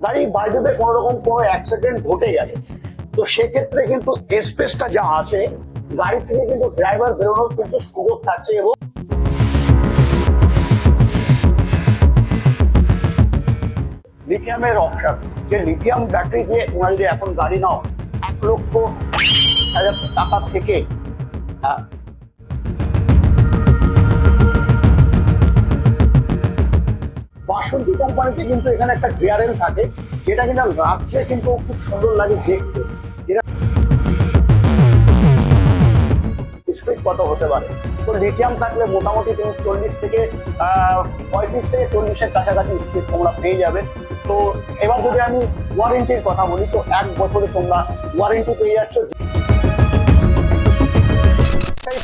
গাড়ি বাইরে কোনো রকম কোনো অ্যাক্সিডেন্ট ঘটে গেছে তো সেক্ষেত্রে কিন্তু স্পেসটা যা আছে গাড়ি থেকে কিন্তু ড্রাইভার বেরোনোর কিন্তু সুযোগ থাকছে এবং লিথিয়ামের অপশন যে লিথিয়াম ব্যাটারি দিয়ে তোমরা যদি এখন গাড়ি নাও এক লক্ষ টাকা থেকে হ্যাঁ, বাসন্তী কোম্পানিতে কিন্তু এখানে একটা ডিআরএল থাকে, যেটা কিনা রাত্রে কিন্তু খুব সুন্দর লাগে দেখতে। যেটা কত হতে পারে? তো লিথিয়াম থাকলে মোটামুটি তুমি চল্লিশ থেকে পঁয়ত্রিশ থেকে চল্লিশের কাছাকাছি স্পিড তোমরা পেয়ে যাবে। তো এবার যদি আমি ওয়ারেন্টির কথা বলি, তো এক বছরে তোমরা ওয়ারেন্টি পেয়ে যাচ্ছ।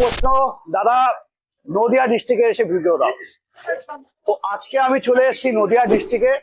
প্রশ্ন, দাদা, নদিয়া ডিস্ট্রিক্টে এসে ভিডিও দাও। তো আজকে আমি চলে এসেছি নদিয়া ডিস্ট্রিক্টে,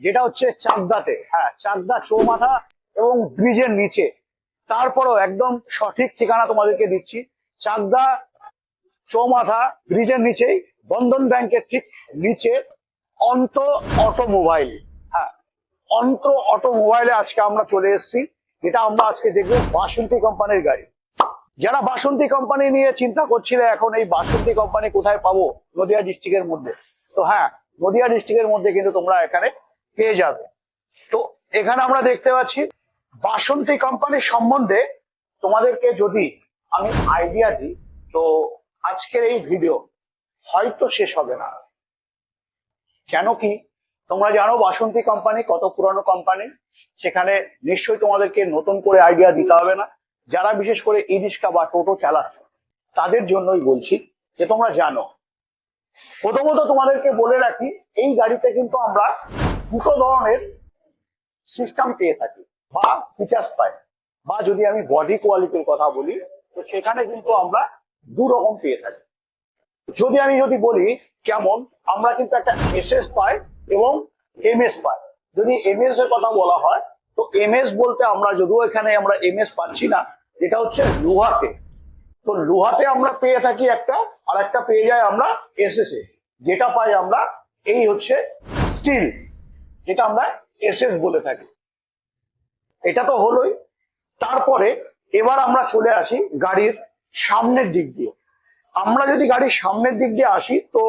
যেটা হচ্ছে চাকদাতে। হ্যাঁ চাকদা চৌমাথা এবং ব্রিজের নিচে। তারপরও একদম সঠিক ঠিকানা তোমাদেরকে দিচ্ছি। চাকদা চৌমাথা ব্রিজের নিচেই, বন্ধন ব্যাংকের ঠিক নিচে অন্ত অটোমোবাইল। হ্যাঁ অন্ত অটোমোবাইলে আজকে আমরা চলে এসেছি। যেটা আমরা আজকে দেখব বাসন্তী কোম্পানির গাড়ি। যারা বাসন্তী কোম্পানি নিয়ে চিন্তা করছিলে, এখন এই বাসন্তী কোম্পানি কোথায় পাবো? নদিয়া ডিস্ট্রিক্টের মধ্যে। তো হ্যাঁ নদিয়া ডিস্ট্রিক্টের মধ্যে কিন্তু তোমরা এখানে পেয়ে যাবে। তো এখানে আমরা দেখতে পাচ্ছি, বাসন্তী কোম্পানির সম্বন্ধে তোমাদেরকে যদি আমি আইডিয়া দিই, তো আজকের এই ভিডিও হয়তো শেষ হবে না। কেন কি? তোমরা জানো বাসন্তী কোম্পানি কত পুরানো কোম্পানি সেখানে নিশ্চয়ই তোমাদেরকে নতুন করে আইডিয়া দিতে হবে না। যারা বিশেষ করে ই রিক্সা বা টোটো চালাচ্ছ, তাদের জন্যই বলছি যে তোমরা জানো। প্রথমত তোমাদেরকে বলে রাখি, এই গাড়িতে কিন্তু আমরা দুটো ধরনের সিস্টেম পেয়ে থাকি, বা ফিচার্স পাই। বা যদি আমি বডি কোয়ালিটির কথা বলি, তো সেখানে কিন্তু আমরা দু রকম পেয়ে থাকি। যদি আমি যদি বলি কেমন, আমরা কিন্তু একটা এসএস পাই এবং এমএস পাই। যদি এমএস এর কথা বলা হয়, তো এমএস বলতে আমরা যদিও এখানে আমরা এমএস পাচ্ছি না এটা হচ্ছে লোহাতে। তো লোহাতে আমরা পেয়ে থাকি একটা আর একটা পেয়ে যাই আমরা এসএস এ যেটা পাই আমরা, এই হচ্ছে স্টিল যেটা আমরা এসএস বলে থাকি। এটা তো হলোই। তারপরে এবার আমরা চলে আসি গাড়ির সামনের দিক দিয়ে। আমরা যদি গাড়ির সামনের দিক দিয়ে আসি, তো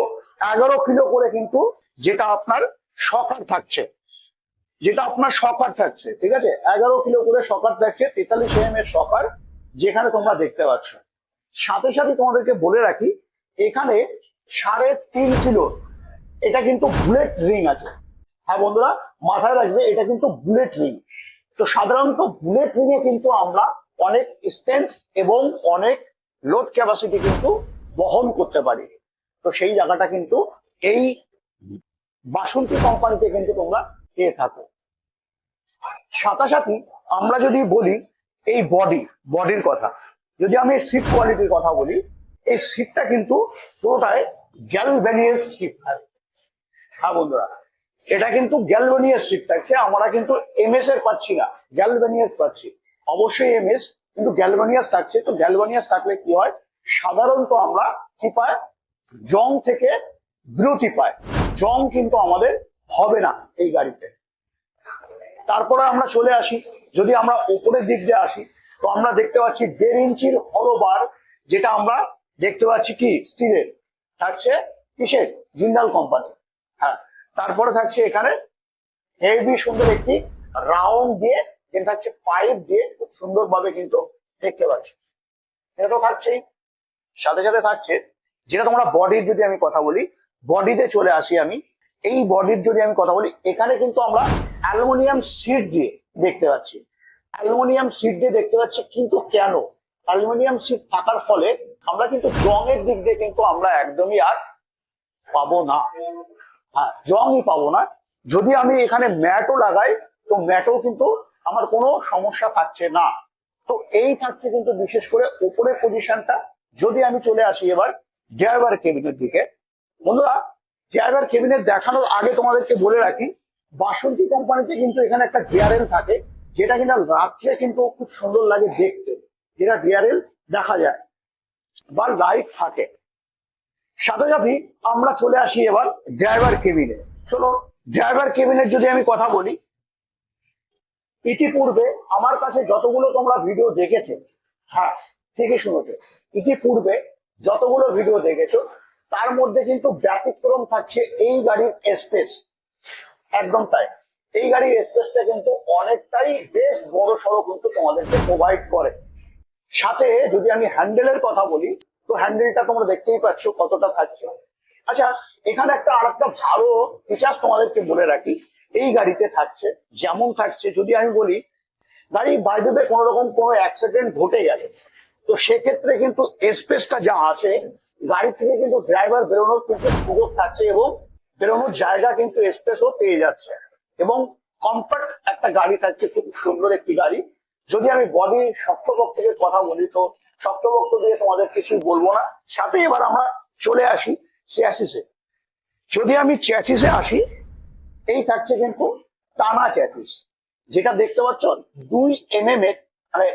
এগারো কিলো করে কিন্তু যেটা আপনার সকার থাকছে যেটা আপনার সকার থাকছে, ঠিক আছে? এগারো কিলো করে সকার থাকছে, তেতাল্লিশ এম এর সকার যেখানে তোমরা দেখতে পাচ্ছ। সাথে সাথে তোমাদেরকে বলে রাখি, এখানে সাড়ে তিন কিলো, এটা কিন্তু বুলেট রিং আছে। হ্যাঁ বন্ধুরা, মাথায় রাখবে, এটা কিন্তু বুলেট রিং। তো সাধারণত বুলেট রিং এ কিন্তু আমরা অনেক স্ট্রেংথ এবং অনেক লোড ক্যাপাসিটি কিন্তু বহন করতে পারি। তো সেই জায়গাটা কিন্তু এই বাসন্তী কোম্পানিতে কিন্তু তোমরা পেয়ে থাকো। সাথে আমরা যদি বলি এই বডি বডির কথা, যদি আমি সিট কোয়ালিটির কথা বলি, এই সিটটা কিন্তু পুরোটাই গ্যালভেনিয়াস সিট হ্যাঁ বন্ধুরা, এটা কিন্তু গ্যালভেনিয়াস সিট থাকছে আমরা কিন্তু এমএস এর পাচ্ছি না গ্যালভেনিয়াস পাচ্ছি। অবশ্যই এমএস কিন্তু গ্যালভেনিয়াস থাকছে, তো গ্যালভেনিয়াস থাকলে কি হয়? সাধারণত আমরা কি পাই? জং থেকে বিরতি পাই। জং কিন্তু আমাদের হবে না এই গাড়িতে। তারপরে আমরা চলে আসি। যদি আমরা উপরের দিক দিয়ে আসি, তো আমরা দেখতে পাচ্ছি দেড় ইঞ্চির হলো বার যেটা আমরা দেখতে পাচ্ছি কি? স্টিলের। থাকছে কিসের? জিন্দাল কোম্পানি হ্যাঁ তারপরে থাকছে এখানে হেভি সুন্দর একটি রাউন্ড দিয়ে, যেটা থাকছে পাইপ দিয়ে খুব সুন্দরভাবে কিন্তু দেখতে পাচ্ছি। এটা তো থাকছেই। সাথে সাথে থাকছে, যেটা তোমরা বডির যদি আমি কথা বলি বডিতে চলে আসি আমি। এই বডির যদি আমি কথা বলি, এখানে কিন্তু আমরা অ্যালুমিনিয়াম সিট দিয়ে দেখতে পাচ্ছি। অ্যালুমিনিয়াম সিট দিয়ে দেখতে পাচ্ছি কিন্তু কেন? অ্যালুমিনিয়াম সিট থাকার ফলে আমরা কিন্তু জংয়ের দিক দিয়ে কিন্তু আমরা একদমই আর পাবো না। হ্যাঁ জংই পাবো না। যদি আমি এখানে ম্যাটও লাগাই, তো ম্যাটও কিন্তু আমার কোনো সমস্যা থাকছে না। তো এই থাকছে কিন্তু বিশেষ করে উপরের পজিশনটা যদি আমি চলে আসি এবার ড্রাইভার কেবিনের দিকে। বন্ধুরা ড্রাইভার কেবিনের দেখানোর আগে তোমাদেরকে বলে রাখি, বাসন্তী কোম্পানিতে কিন্তু এখানে একটা ডিআরএল থাকে, যেটা কিনা রাত্রে কিন্তু খুব সুন্দর লাগে দেখতে, যেটা ডিআরএল দেখা যায়, বা লাইট থাকে। সাথে সাথে আমরা চলে আসি এবার ড্রাইভার কেবিনে। চলো, ড্রাইভার কেবিনের যদি আমি কথা বলি, ইতিপূর্বে আমার কাছে যতগুলো তোমরা ভিডিও দেখেছ হ্যাঁ ঠিকই শুনেছো, ইতিপূর্বে যতগুলো ভিডিও দেখেছ তার মধ্যে কিন্তু ব্যতিক্রম থাকছে এই গাড়ির স্পেস একদম তাই। এই গাড়ির স্পেসটা কিন্তু অনেকটাই বেশ বড় সড়ো কিন্তু তোমাদেরকে প্রোভাইড করে। সাথে যদি আমি হ্যান্ডেলের কথা বলি, তো হ্যান্ডেলটা তোমরা দেখতেই পাচ্ছ কতটা থাকছে। আচ্ছা এখানে একটা আর একটা ভালো ফিচার্স তোমাদেরকে বলে রাখি। এই গাড়িতে থাকছে, যেমন থাকছে, যদি আমি বলি, গাড়ি বাইদেবে কোনো রকম কোনো অ্যাক্সিডেন্ট ঘটে গেছে তো সেক্ষেত্রে কিন্তু স্পেসটা যা আছে গাড়ি থেকে কিন্তু ড্রাইভার বেরোনোর কিন্তু সুযোগ থাকছে এবং বেরোনোর জায়গা কিন্তু স্পেসও পেয়ে যাচ্ছে। এবং কম্পাক্ট একটা গাড়ি থাকছে, খুব সুন্দর একটি গাড়ি। যদি আমি বডি শক্তপক্ষ থেকে কথা বলি, তো শক্তপক্ষ দিয়ে তোমাদের কিছু বলব না। সাথে এবার আমরা চলে আসি চ্যাসিসে যদি আমি চ্যাসিসে আসি, এই থাকছে কিন্তু টানা চ্যাসিস যেটা দেখতে পাচ্ছ, দুই এমএম এর মানে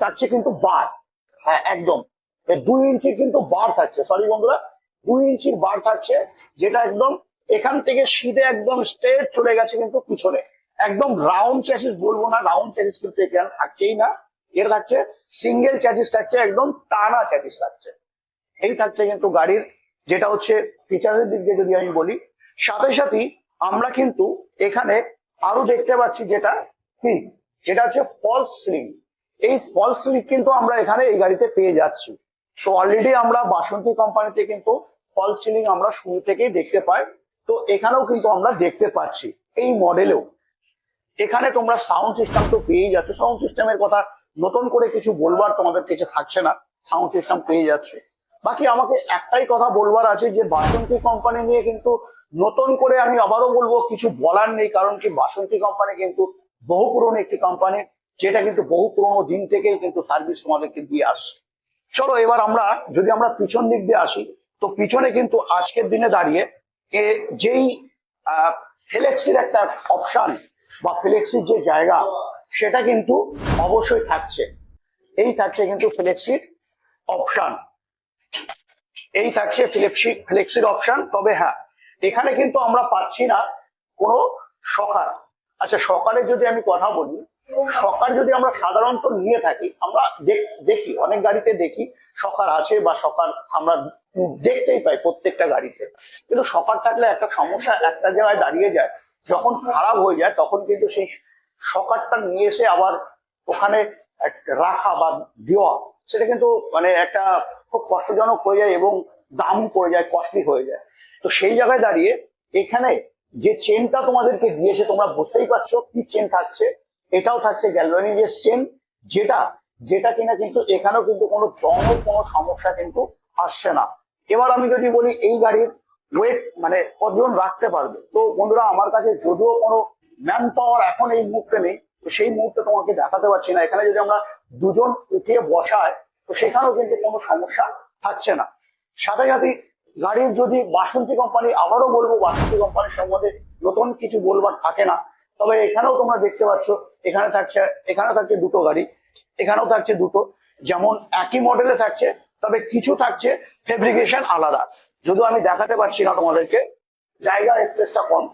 থাকছে কিন্তু বার। হ্যাঁ একদম। দুই ইঞ্চির কিন্তু বার থাকছে। সরি বন্ধুরা, দুই ইঞ্চির বার থাকছে, যেটা একদম এখান থেকে সিধে একদম স্ট্রেট চলে গেছে কিন্তু পিছনে। একদম রাউন্ড চ্যাসিস বলব না রাউন্ড চ্যাসিস কিন্তু এখানে থাকছেই না। এটা থাকছে সিঙ্গেল চ্যাসিস থাকছে, একদম টানা চ্যাসিস থাকছে। এই থাকছে কিন্তু গাড়ির, যেটা হচ্ছে ফিচারের দিক দিয়ে যদি আমি বলি। সাথে সাথেই আমরা কিন্তু এখানে আরও দেখতে পাচ্ছি যেটা, কি? যেটা হচ্ছে ফলস স্লিং এই ফলস স্লিং কিন্তু আমরা এখানে এই গাড়িতে পেয়ে যাচ্ছি। তো অলরেডি আমরা বাসন্তী কোম্পানিতে কিন্তু ফল সিলিং আমরা শুরু থেকেই দেখতে পাই। তো এখানেও কিন্তু আমরা দেখতে পাচ্ছি, এই মডেলেও এখানে তোমরা সাউন্ড সিস্টেম তো পেয়েই যাচ্ছ। সাউন্ড সিস্টেমের কথা নতুন করে কিছু বলবার তোমাদের কাছে থাকছে না। সাউন্ড সিস্টেম পেয়ে যাচ্ছে। বাকি আমাকে একটাই কথা বলবার আছে যে, বাসন্তী কোম্পানি নিয়ে কিন্তু নতুন করে আমি আবারও বলব, কিছু বলার নেই। কারণ কি, বাসন্তী কোম্পানি কিন্তু বহু পুরনো একটি কোম্পানি যেটা কিন্তু বহু পুরনো দিন থেকেই কিন্তু সার্ভিস তোমাদেরকে দিয়ে আসছে। চলো এবার আমরা, যদি আমরা পিছন দিক দিয়ে আসি, তো পিছনে কিন্তু আজকের দিনে দাঁড়িয়ে এ যেই ফ্লেক্সির একটা অপশান বা ফ্লেক্সির যে জায়গা, সেটা কিন্তু অবশ্যই থাকছে। এই থাকছে কিন্তু ফ্লেক্সির অপশান এই থাকছে ফ্লেক্সি, ফ্লেক্সির অপশন তবে হ্যাঁ এখানে কিন্তু আমরা পাচ্ছি না কোনো সকার আচ্ছা সকালে যদি আমি কথা বলি সকার যদি আমরা সাধারণত নিয়ে থাকি, আমরা দেখ- অনেক গাড়িতে দেখি সকার আছে বা সকার আমরা দেখতেই পাই প্রত্যেকটা গাড়িতে। কিন্তু সকার থাকলে একটা সমস্যা একটা জায়গায় দাঁড়িয়ে যায়, যখন খারাপ হয়ে যায় তখন কিন্তু সেই সকারটা নিয়ে এসে আবার ওখানে রাখা বা দেওয়া, সেটা কিন্তু মানে একটা খুব কষ্টজনক হয়ে যায় এবং দাম পড়ে যায় কস্টলি হয়ে যায়। তো সেই জায়গায় দাঁড়িয়ে এখানে যে চেনটা তোমাদেরকে দিয়েছে, তোমরা বুঝতেই পারছ কি চেন থাকছে এটাও থাকছে গ্যালভানিজের চেন যেটা যেটা কিনা কিন্তু এখানেও কিন্তু কোনো জমের কোনো সমস্যা কিন্তু আসছে না। এবার আমি যদি বলি এই গাড়ির ওয়েট মানে কতজন রাখতে পারবে? তো বন্ধুরা, আমার কাছে যদিও কোনো ম্যান পাওয়ার এখন এই মুহূর্তে নেই, তো সেই মুহূর্তে তোমাকে দেখাতে পারছি না। এখানে যদি আমরা দুজন উঠিয়ে বসায় তো সেখানেও কিন্তু কোনো সমস্যা থাকছে না। সাথে সাথে গাড়ির যদি বাসন্তী কোম্পানি আবারও বলব বাসন্তী কোম্পানির সম্বন্ধে নতুন কিছু বলবার থাকে না। তবে এখানেও তোমরা দেখতে পাচ্ছ, এখানে থাকছে এখানে থাকছে দুটো গাড়ি, এখানেও থাকছে দুটো। যেমন একই মডেলে থাকছে, তবে কিছু থাকছে ফেব্রিকেশন আলাদা। যদিও আমি দেখাতে পারছি না তোমাদেরকে জায়গার স্পেসটা কম।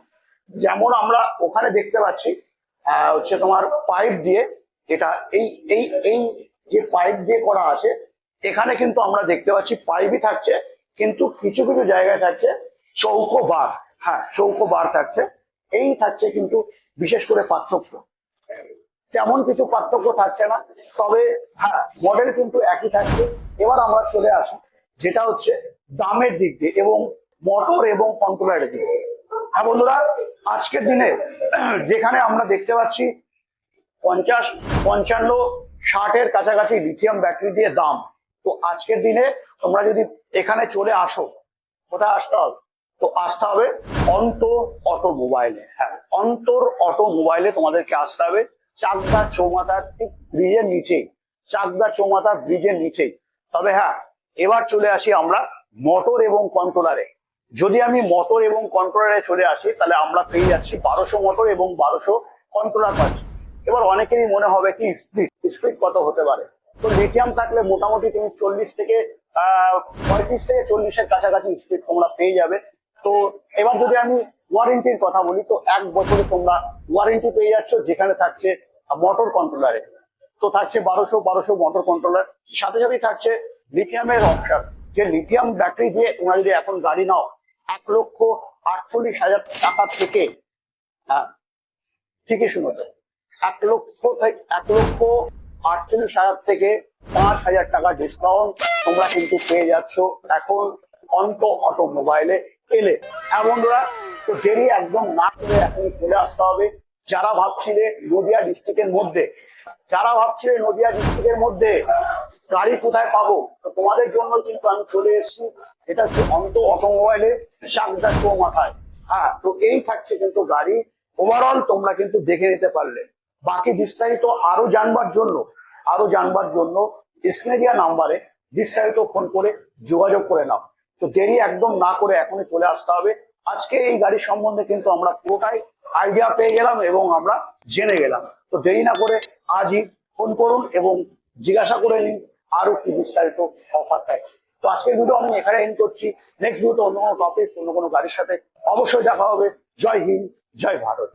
যেমন আমরা ওখানে দেখতে পাচ্ছি হচ্ছে তোমার পাইপ দিয়ে, এটা এই এই এই যে পাইপ দিয়ে করা আছে, এখানে কিন্তু আমরা দেখতে পাচ্ছি পাইপই থাকছে, কিন্তু কিছু কিছু জায়গায় থাকছে চৌকো বার। হ্যাঁ চৌকো বার থাকছে। এই থাকছে কিন্তু বিশেষ করে পার্থক্য। তেমন কিছু পার্থক্য থাকছে না, তবে হ্যাঁ মডেল কিন্তু একই থাকছে। এবার আমরা চলে আসি, যেটা হচ্ছে দামের দিক দিয়ে এবং মোটর এবং কন্ট্রোলারের দিক দিয়ে। হ্যাঁ বন্ধুরা, আজকের দিনে যেখানে আমরা দেখতে পাচ্ছি পঞ্চাশ, পঞ্চান্ন, ষাটের কাছাকাছি লিথিয়াম ব্যাটারি দিয়ে দাম। তো আজকের দিনে তোমরা যদি এখানে চলে আসো, কোথায় আসতে হবে? তো আসতে হবে অন্তর অটো মোবাইলে হ্যাঁ অন্তর অটো মোবাইলে তোমাদেরকে আসতে হবে। চাকদা চৌমাথার ঠিক ব্রিজের নিচেই চাকদা চৌমাথার ব্রিজের নিচেই তবে হ্যাঁ এবার চলে আসি আমরা মোটর এবং কন্ট্রোলারে। যদি আমি মোটর এবং কন্ট্রোলারে চলে আসি, তাহলে আমরা পেয়ে যাচ্ছি বারোশো মোটর এবং বারোশো কন্ট্রোলার পাচ্ছি এবার অনেকেরই মনে হবে কি স্পিড স্পিড কত হতে পারে? তো লিথিয়াম থাকলে মোটামুটি তুমি চল্লিশ থেকে, আহ, পঁয়ত্রিশ থেকে চল্লিশের কাছাকাছি স্পিড তোমরা পেয়ে যাবে। তো এবার যদি আমি ওয়ারেন্টির কথা বলি, তো এক বছরে তোমরা ওয়ারেন্টি পেয়ে যাচ্ছ, যেখানে থাকছে মোটর কন্ট্রোলারে তো থাকছে বারোশো বারোশো মোটর কন্ট্রোলার সাথে সাথে থাকছে লিথিয়ামের অপশন যে লিথিয়াম ব্যাটারি দিয়ে তোমরা যদি এখন গাড়ি নাও, এক লক্ষ আটচল্লিশ হাজার টাকা থেকে হ্যাঁ ঠিকই শুনেছো, এক লক্ষ এক লক্ষ আটচল্লিশ হাজার থেকে পাঁচ হাজার টাকা ডিসকাউন্ট তোমরা কিন্তু পেয়ে যাচ্ছ এখন অন্ত অটোমোবাইলে। এলে হ্যাঁ বন্ধুরা, তো দেরি একদম না করে এখন চলে আসতে হবে। যারা ভাবছিলে নদিয়া ডিস্ট্রিক্টের মধ্যে, যারা ভাবছিলে নদিয়া ডিস্ট্রিক্টের মধ্যে গাড়ি কোথায় পাবো তোমাদের জন্য কিন্তু আমি চলে এসেছি। এটা হচ্ছে অন্ত অটোমোবাইলে চাকদা চৌমাথায় হ্যাঁ তো এই থাকছে কিন্তু গাড়ি। ওভারঅল তোমরা কিন্তু দেখে নিতে পারলে। বাকি বিস্তারিত আরও জানবার জন্য, আরও জানবার জন্য স্ক্রিনে দেওয়া নাম্বারে বিস্তারিত ফোন করে যোগাযোগ করে নাও। তো দেরি একদম না করে এখনই চলে আসতে হবে। আজকে এই গাড়ির সম্বন্ধে কিন্তু আমরা পুরোটাই আইডিয়া পেয়ে গেলাম এবং আমরা জেনে গেলাম। তো দেরি না করে আজই ফোন করুন এবং জিজ্ঞাসা করে নিন আরও কি বিস্তারিত অফার থাকে তো আজকের ভিডিও আমি এখানে এন্ড করছি। নেক্সট ভিডিও অন্য কোনো টপিক অন্য কোনো গাড়ির সাথে অবশ্যই দেখা হবে। জয় হিন্দ, জয় ভারত।